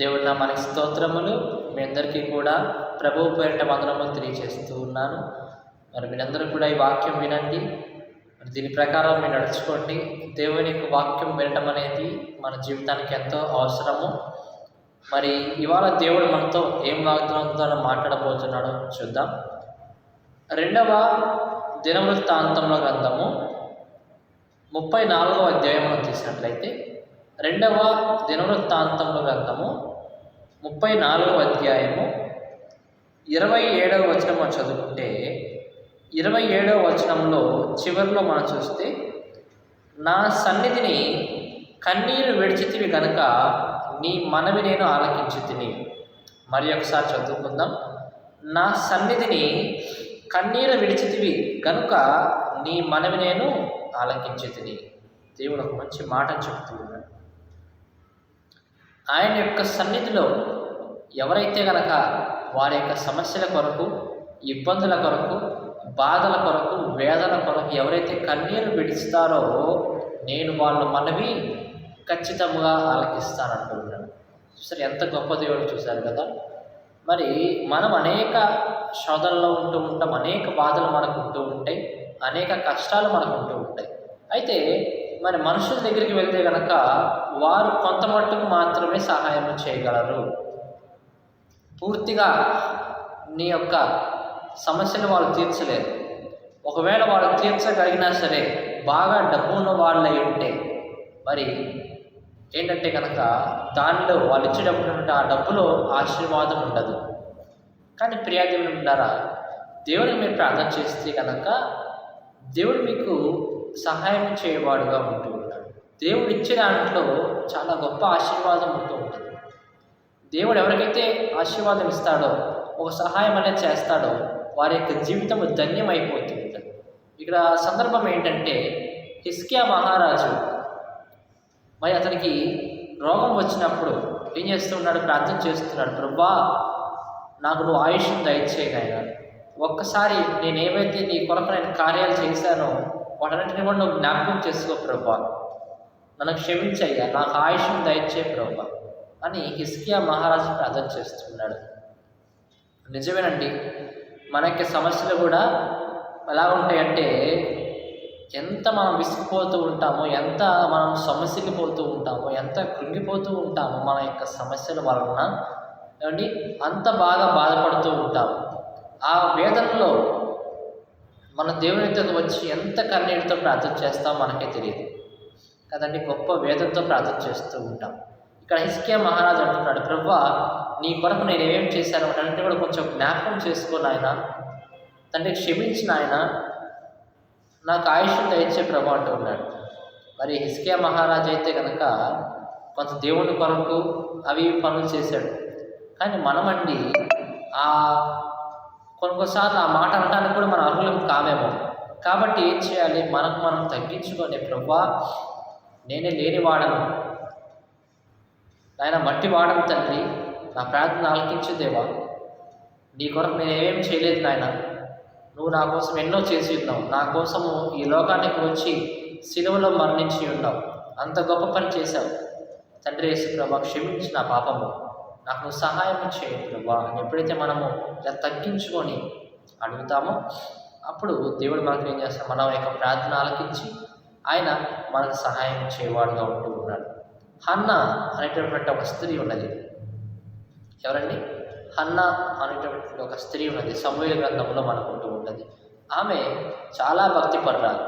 దేవుడి నా మనకి స్తోత్రములు. మీ అందరికీ కూడా ప్రభువు పేరిట వందనములు తెలియజేస్తూ ఉన్నాను. మరి మీరందరూ కూడా ఈ వాక్యం వినండి. మరి దీని ప్రకారం మీరు నడుచుకోండి. దేవుని యొక్క వాక్యం వినటం అనేది మన జీవితానికి ఎంతో అవసరము. మరి ఇవాళ దేవుడు మనతో ఏం వాగ్దానంతో మాట్లాడబోతున్నాడో చూద్దాం. రెండవ దినవృత్తాంతంలో గ్రంథము ముప్పై నాలుగవ అధ్యాయంలో తీసినట్లయితే రెండవ దినవృత్తాంతంలో గ్రంథము ముప్పై నాలుగవ అధ్యాయము ఇరవై ఏడవ వచనం మనం చదువుకుంటే ఇరవై ఏడవ వచనంలో చివరిలో మనం చూస్తే నా సన్నిధిని కన్నీరు విడిచితివి గనుక నీ మనవి నేను ఆలకించి తిని మరి ఒకసారి చదువుకుందాం. నా సన్నిధిని కన్నీరు విడిచితివి గనుక నీ మనవి నేను ఆలకించి తిని దేవుడు ఒక మంచి మాట చెప్తూ ఉన్నాడు ఆయన యొక్క సన్నిధిలో ఎవరైతే గనక వారి యొక్క సమస్యల కొరకు ఇబ్బందుల కొరకు బాధల కొరకు వేదన కొరకు ఎవరైతే కన్నీరు విడుస్తారో నేను వాళ్ళ మనవి ఖచ్చితంగా ఆలకిస్తానంటున్నాను చూసారు ఎంత గొప్ప దేవుడు చూశారు కదా. మరి మనం అనేక శోధనలో ఉంటూ ఉంటాం అనేక బాధలు మనకు ఉంటూ ఉంటాయి అనేక కష్టాలు మనకు ఉంటూ ఉంటాయి. అయితే మరి మనుషుల దగ్గరికి వెళ్తే కనుక వారు కొంత మట్టుకు మాత్రమే సహాయం చేయగలరు. పూర్తిగా నీ యొక్క సమస్యను వాళ్ళు తీర్చలేరు. ఒకవేళ వాళ్ళు తీర్చగలిగినా సరే బాగా డబ్బు ఉన్న వాళ్ళై ఉంటే మరి ఏంటంటే కనుక దానిలో వాళ్ళు ఇచ్చేటప్పుడు ఆ డబ్బులో ఆశీర్వాదం ఉండదు. కానీ ప్రియాదేవుని ఉండారా దేవుడికి మీరు ప్రార్థన చేస్తే కనుక దేవుడు మీకు సహాయం చేయవాడుగా ఉంటూ ఉంటాడు. దేవుడు ఇచ్చే దాంట్లో చాలా గొప్ప ఆశీర్వాదం ఉంటూ ఉంటుంది. దేవుడు ఎవరికైతే ఆశీర్వాదం ఇస్తాడో ఒక సహాయం అనేది చేస్తాడో వారి యొక్క జీవితం ధన్యమైపోతుంది. ఇక్కడ సందర్భం ఏంటంటే హిస్కియా మహారాజు మరి అతనికి రోగం వచ్చినప్పుడు ఏం చేస్తున్నాడు? ప్రార్థన చేస్తున్నాడు. ప్రభా నాకు నువ్వు ఆయుష్ను దయచేయి ఒక్కసారి నేను ఏవైతే నీ కొరకు నేను కార్యాలు చేశానో వాటన్నిటిని కూడా నువ్వు జ్ఞాపకం చేసుకో ప్రభా. నన్ను క్షమించయ్యా నాకు ఆయుష్ను దయచే ప్రభా. అని హిస్కియా మహారాజు ప్రార్థన చేస్తున్నాడు. నిజమేనండి మన యొక్క సమస్యలు కూడా ఎలా ఉంటాయంటే ఎంత మనం విసిగిపోతూ ఉంటామో ఎంత మనం సమస్యకి పోతూ ఉంటామో ఎంత కృంగిపోతూ ఉంటామో మన యొక్క సమస్యల వలన ఏమండి అంత బాగా బాధపడుతూ ఉంటాము. ఆ వేదనలో మన దేవుని వచ్చి ఎంత కన్నీటితో ప్రార్థన చేస్తామో మనకే తెలియదు. కదండి గొప్ప వేదంతో ప్రార్థన చేస్తూ ఉంటాం. ఇక్కడ హిస్కియా మహారాజు అంటున్నాడు ప్రభు నీ కొరకు నేను ఏమేం చేశాను? అంటే కూడా కొంచెం జ్ఞాపకం చేసుకుని ఆయన తండ్రి క్షమించిన ఆయన నాకు ఆయుష్ దయచే ప్రభు అంటూ ఉన్నాడు. మరి హిస్కియా మహారాజు అయితే కనుక కొంత దేవుని కొరకు అవి ఇవి పనులు చేశాడు. కానీ మనమండి ఆ కొన్ని కొన్నిసార్లు ఆ మాట అనడానికి కూడా మన అర్హులం కామేమో. కాబట్టి ఏం చేయాలి? మనకు మనం తగ్గించుకొని ప్రభా నేనే లేని వాడను నాయన మట్టి వాడను తండ్రి. నా ప్రార్థన ఆలకించు దేవా. నీ కొరకు నేను ఏమేం చేయలేదు నాయన. నువ్వు నా కోసం ఎన్నో చేసి ఉన్నావు. నా కోసము ఈ లోకానికి వచ్చి సిలువలో మరణించి ఉన్నావు. అంత గొప్ప పని చేశావు. తండ్రి యేసు ప్రభా క్షమించి నా పాపము. నాకు నువ్వు సహాయం చేయ ప్రభా అని ఎప్పుడైతే మనము ఇలా తగ్గించుకొని అడుగుతామో అప్పుడు దేవుడు మనకు ఏం చేస్తాడు? మన యొక్క ప్రార్థన ఆలకించి ఆయన మనకు సహాయం చేయవాడుగా ఉంటూ ఉన్నాడు. హన్న అనేటటువంటి ఒక స్త్రీ ఉన్నది. ఎవరండి? హన్న అనేటటువంటి ఒక స్త్రీ ఉన్నది. సమూహ గ్రంథంలో మనకు ఉంటూ ఉంటుంది ఆమె చాలా భక్తి పడ్డారు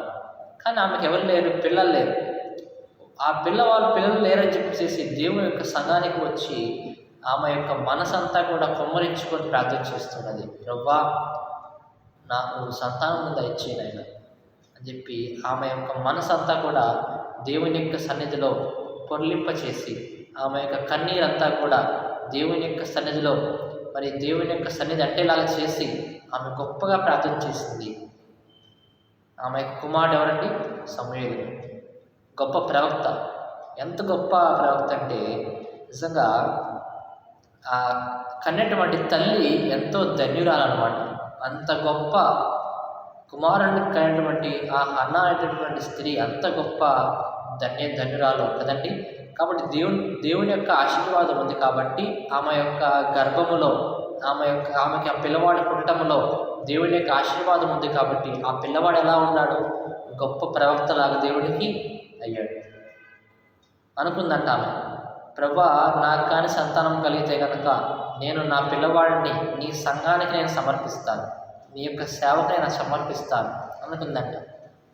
కానీ ఆమెకు ఎవరు లేరు? పిల్లలు లేరు. ఆ పిల్లవాళ్ళు పిల్లలు లేరని చెప్పేసి దేవుని యొక్క సంఘానికి వచ్చి ఆమె యొక్క మనసంతా కూడా కొమ్మరించుకొని ప్రార్థన చేస్తున్నది. ప్రవ్వా నాకు సంతానం దయచేయి నాయన అని చెప్పి ఆమె యొక్క మనసంతా కూడా దేవుని యొక్క సన్నిధిలో పొర్లింపచేసి ఆమె యొక్క కన్నీరంతా కూడా దేవుని యొక్క సన్నిధిలో మరి దేవుని యొక్క సన్నిధి అంటేలాగా చేసి ఆమె గొప్పగా ప్రార్థన చేసింది. ఆమె యొక్క కుమారుడు ఎవరండి? సమూహుడు గొప్ప ప్రవక్త. ఎంత గొప్ప ప్రవక్త అంటే నిజంగా ఆ కన్నటువంటి తల్లి ఎంతో ధన్యురాలన్నమాట. అంత గొప్ప కుమారుడికి కనేటువంటి ఆ అన్న అనేటటువంటి స్త్రీ అంత గొప్ప ధన్య ధన్యురాలు కదండి? కాబట్టి దేవుని దేవుని యొక్క ఆశీర్వాదం ఉంది కాబట్టి ఆమె యొక్క గర్భములో ఆమె యొక్క ఆమెకి ఆ పిల్లవాడు పుట్టడంలో దేవుని యొక్క ఆశీర్వాదం ఉంది కాబట్టి ఆ పిల్లవాడు ఎలా ఉన్నాడు? గొప్ప ప్రవక్తలాగా దేవుడికి అయ్యాడు. అనుకుందంట ఆమె. ప్రభా నాకు కానీ సంతానం కలిగితే కనుక నేను నా పిల్లవాడిని నీ సంఘానికి నేను సమర్పిస్తాను. నీ యొక్క సేవకు నేను సమర్పిస్తాను అనుకుందంట.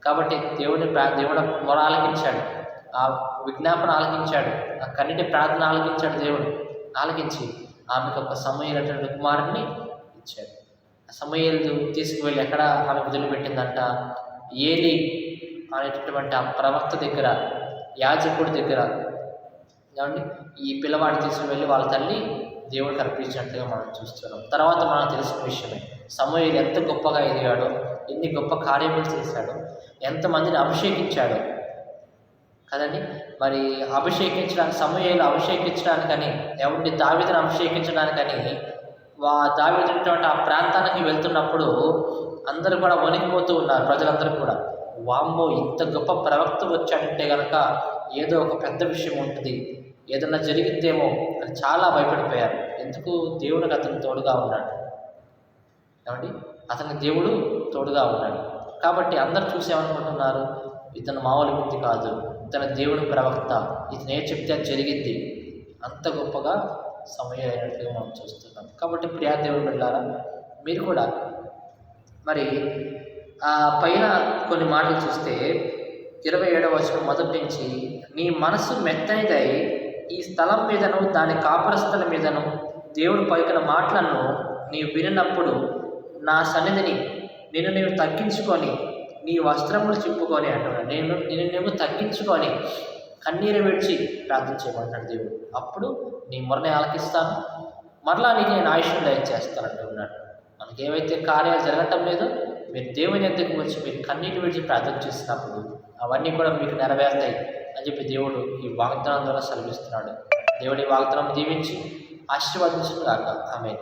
కాబట్టి దేవుని ప్రా- దేవుడు మొర ఆలకించాడు. ఆ విజ్ఞాపన ఆలకించాడు. ఆ కన్నిటి ప్రార్థన ఆలకించాడు దేవుడు. ఆలకించి ఆమెకు ఒక సమయమైనటువంటి కుమారుడిని ఇచ్చాడు. ఆ సమయలు తీసుకువెళ్ళి ఎక్కడ ఆమె వదిలిపెట్టిందంట? ఏలి అనేటటువంటి ఆ ప్రవక్త దగ్గర యాజకుడి దగ్గర. ఏమండి? ఈ పిల్లవాడిని తీసుకుని వెళ్ళి వాళ్ళ తల్లి దేవుడికి అర్పించినట్టుగా మనం చూస్తున్నాం. తర్వాత మనకు తెలిసిన విషయమే. సమయం ఎంత గొప్పగా ఎదిగాడో ఎన్ని గొప్ప కార్యములు చేశాడో ఎంతమందిని అభిషేకించాడో. కదండి? మరి అభిషేకించడానికి సమయాలు అభిషేకించడానికని ఎవరిని దావితను అభిషేకించడానికని వా దావితున్నటువంటి ఆ ప్రాంతానికి వెళ్తున్నప్పుడు అందరూ కూడా వణికిపోతూ ఉన్నారు ప్రజలందరూ కూడా. వామ్మో ఇంత గొప్ప ప్రవక్త వచ్చాడంటే కనుక ఏదో ఒక పెద్ద విషయం ఉంటుంది. ఏదన్నా జరిగిద్దేమో అని చాలా భయపడిపోయారు. ఎందుకు? దేవునికి అతను తోడుగా ఉన్నాడు. కాబట్టి అతని దేవుడు తోడుగా ఉన్నాడు. కాబట్టి అందరు చూసేమనుకుంటున్నారు ఇతను మామూలు వ్యక్తి కాదు. ఇతను దేవుని ప్రవక్త. ఇతను ఏ చెప్తే అది జరిగిద్ది. అంత గొప్పగా సమయం అయినట్లుగా మనం చూస్తున్నాం. కాబట్టి ప్రియా దేవుడు వెళ్ళారా మీరు కూడా మరి ఆ పైన కొన్ని మాటలు చూస్తే ఇరవై ఏడవ వచనం మొదటి నుంచి నీ మనసు మెత్తనిదై ఈ స్థలం మీదను దాని కాపురస్థల మీదను దేవుడు పలికిన మాటలను నీవు వినినప్పుడు నా సన్నిధిని నేను నేను తగ్గించుకొని నీ వస్త్రములు చింపుకొని అంటున్నాడు. నేను నేను నువ్వు తగ్గించుకొని కన్నీరు విడిచి ప్రార్థించేయమంటాడు దేవుడు. అప్పుడు నీ మొరని ఆలకిస్తాను. మరలా నీకు నేను ఆయుష్యం దయచేస్తానంటూ ఉన్నాడు మనకి ఏవైతే కార్యాలు జరగటం లేదో మీరు దేవుని ఎద్దకు వచ్చి మీరు కన్నీటి విడిచి ప్రార్థన చేసినప్పుడు అవన్నీ కూడా మీకు నెరవేరుతాయి. అని చెప్పి దేవుడు ఈ వాగ్దానం ద్వారా సెలవిస్తున్నాడు. దేవుడి వాగ్దానం దీవించి ఆశీర్వదించిన గాక. ఆమె